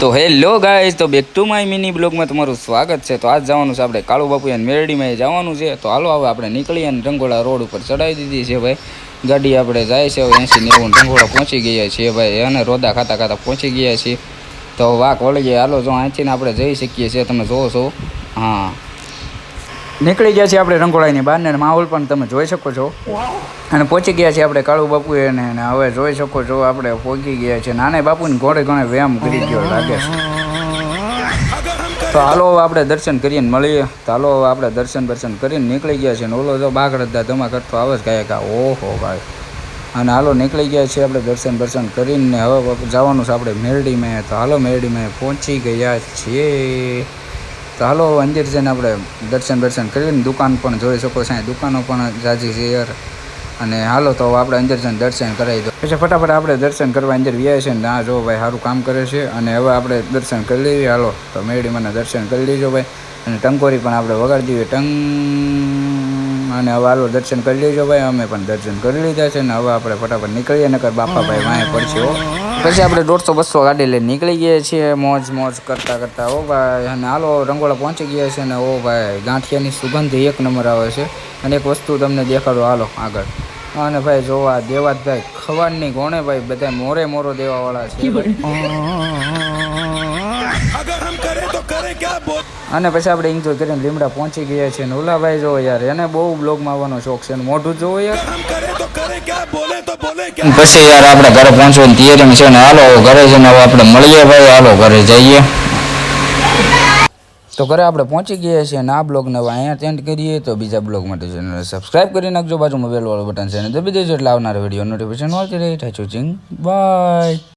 તો hello guys, તો back to my mini બ્લોગમાં તમારું સ્વાગત છે. તો આજ જવાનું છે આપણે કાળુ બાપુ અને મેરડીમાં જવાનું છે. તો હાલો, હવે આપણે નીકળીએ અને રંગોળા રોડ ઉપર ચડાવી દીધી છે ભાઈ. ગાડી આપણે જાય છે, હવે એંસી નેવું રંગોળા પહોંચી ગયા છીએ ભાઈ. અને રોદા ખાતા ખાતા પહોંચી ગયા છીએ. તો વાક ગયા હાલો, જો અહીંથી આપણે જઈ શકીએ છીએ. તમે જોવો છો. હા. નીકળી ગયા છીએ આપણે રંગોળાની બહાર ને માહોલ પણ તમે જોઈ શકો છો. અને પહોંચી ગયા છીએ આપણે કાળુ બાપુ એને અને હવે જોઈ શકો છો આપણે પહોંચી ગયા છીએ. નાના બાપુને ઘોડે ઘણે વ્યાયામ કરી ગયો લાગે છે. તો હાલો આપણે દર્શન કરીને મળીએ. તો હાલો આપણે દર્શન દર્શન કરીને નીકળી ગયા છીએ. ઓલો જો બાગડતા ધમા કરતો આવે જ ગાયકા. ઓહો ભાઈ. અને હાલો નીકળી ગયા છીએ આપણે દર્શન દર્શન કરીને. હવે જવાનું છે આપણે મેરડીમાં. તો હાલો મેરડીમાં પહોંચી ગયા છીએ. તો હાલો અંદર જઈને આપણે દર્શન દર્શન કરીને દુકાન પણ જોઈ શકો છો. દુકાનો પણ જાજી છે યાર. અને હાલો, તો આપણે અંદર જઈને દર્શન કરાવી દો. પછી ફટાફટ આપણે દર્શન કરવા અંદર વ્યાય છે ને, આ જો ભાઈ સારું કામ કરે છે. અને હવે આપણે દર્શન કરી લઈએ. હાલો, તો મેળીમાંના દર્શન કરી લેજો ભાઈ. અને ટંકોરી પણ આપણે વગાડી દઈએ. ટંગ, અને હવે હાલો દર્શન કરી લેજો ભાઈ. અમે પણ દર્શન કરી લીધા છે ને, હવે આપણે ફટાફટ નીકળીએ, નકર બાપાભાઈ વાંય પડશે, હો. પછી આપણે દોઢસો બસો ગાડી લઈને નીકળી ગયા છીએ મોજ મોજ કરતાં કરતાં. ઓ ભાઈ અને હાલો રંગોળા પહોંચી ગયા છે અને ઓ ભાઈ ગાંઠિયાની સુગંધ એક નંબર આવે છે. અને એક વસ્તુ તમને દેખાડો હાલો આગળ. અને ભાઈ જોવા દેવા ભાઈ દેવાતભાઈ નહીં કોણે ભાઈ બધા મોરે મોરો દેવાવાળા છે. અને પછી આપણે ઇન્જોય કરીને લીમડા પહોંચી ગયા છીએ. ને ઓલાભાઈ જોવો યાર એને બહુ બ્લોગમાં આવવાનો શોખ છે. મોઢું જોવો યાર. પછી યાર આપણે ઘરે પહોંચવાની તૈયારી છે ને હાલો ઘરે છે ને હવે આપણે મળીએ ભાઈ હાલો ઘરે જઈએ. તો ઘરે આપણે પહોંચી ગયા છીએ અને આ બ્લોગને હવે અહીંયા ટેન્ટ કરીએ. તો બીજા બ્લોગ માટે ચેનલ સબસ્ક્રાઇબ કરી નાખજો. બાજુમાં બેલ વાળું બટન છે અને દબી દેજો એટલે આવનાર વીડિયો નોટિફિકેશન મળતી રહી. થાય ચોચિંગ. બાય